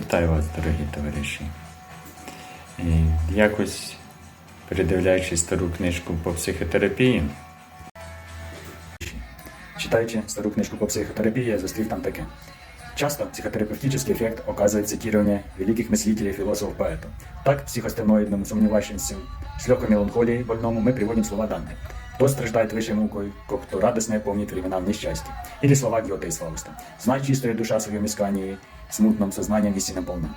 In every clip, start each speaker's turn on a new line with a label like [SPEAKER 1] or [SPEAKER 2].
[SPEAKER 1] Вітаю вас, дорогі товариші. І якось передивляючись стару книжку по психотерапії,
[SPEAKER 2] Читаючи стару книжку по психотерапии, я зустрів там таке. Часто психотерапевтический эффект оказывает цитирование великих мыслителей, философов, поэтов. Так, психостеноидному, сомневающемуся с легкой меланхолией больному мы приводим слова Данте. Кто страждает выше мукой, кто радостно помнит времена несчастья. Или слова Гёте из Фауста. Знай чистая душа в своем искании, смутном сознанием истинно полна.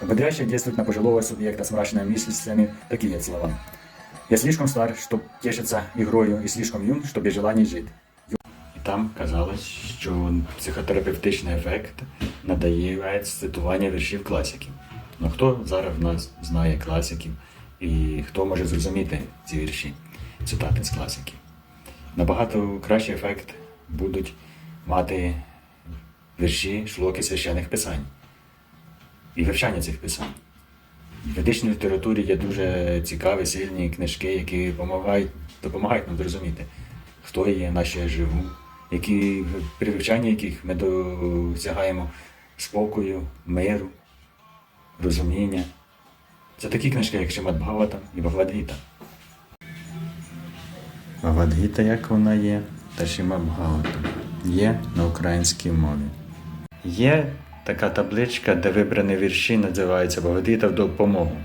[SPEAKER 2] Ободряюще действует на пожилого субъекта с мрачными мыслями такие слова. Я слишком стар, чтоб тешиться игрою, и слишком юн, чтоб без желаний жить.
[SPEAKER 1] і там казалось, що психотерапевтичний ефект надає цитування віршів класиків. Ну хто зараз в нас знає класиків і хто може зрозуміти ці вірші, Цитати з класиків? Набагато кращий ефект будуть мати вірші, шлоки священних писань і вивчання цих писань. В ведичній літературі є дуже цікаві, сильні книжки, які допомагають, допомагають нам зрозуміти, хто є, на що я живу, які, при вивчанні яких ми досягаємо спокою, миру, розуміння. Це такі книжки, як Шимат Бхагаватам і Бхагавадгіта. Бхагавадгіта, як вона є, та Шимат Бхагаватам є на українській мові. Є така табличка, де вибрані вірші називаються Бхагавадгіта в допомогу.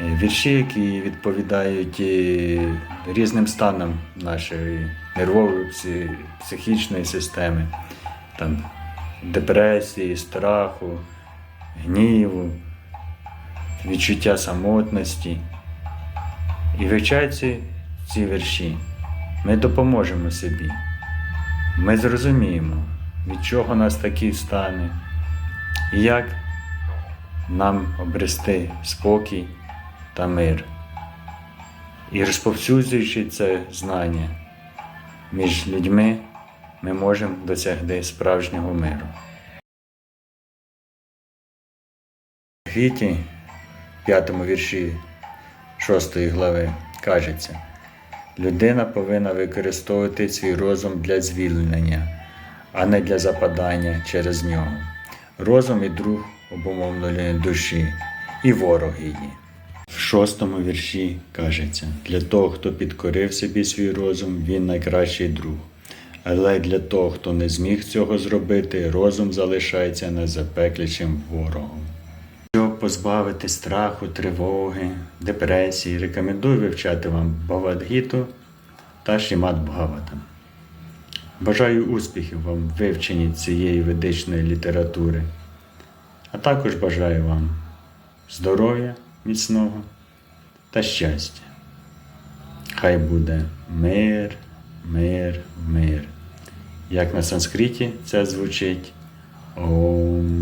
[SPEAKER 1] Е, Вірші, які відповідають е, різним станам нашої нервової психічної системи, там, депресії, страху, гніву, відчуття самотності. І вивчаючи ці вірші, ми допоможемо собі. Ми зрозуміємо, від чого нас такі стане, і як нам обрести спокій та мир. І розповсюджуючи це знання між людьми, ми можемо досягти справжнього миру. В п'ятому вірші шостої глави, кажеться, людина повинна використовувати свій розум для звільнення, а не для западання через нього. Розум і друг обумовлення душі, і ворог її. В шостому вірші кажеться: для того, хто підкорив собі свій розум, він найкращий друг. Але для того, хто не зміг цього зробити, розум залишається незапеклячим ворогом. Позбавити страху, тривоги, депресії, рекомендую вивчати вам Бхавадгіту та Шімат Бхаватам. Бажаю успіхів вам в вивченні цієї ведичної літератури, а також бажаю вам здоров'я міцного та щастя. Хай буде мир, мир, мир. Як на санскриті це звучить Ом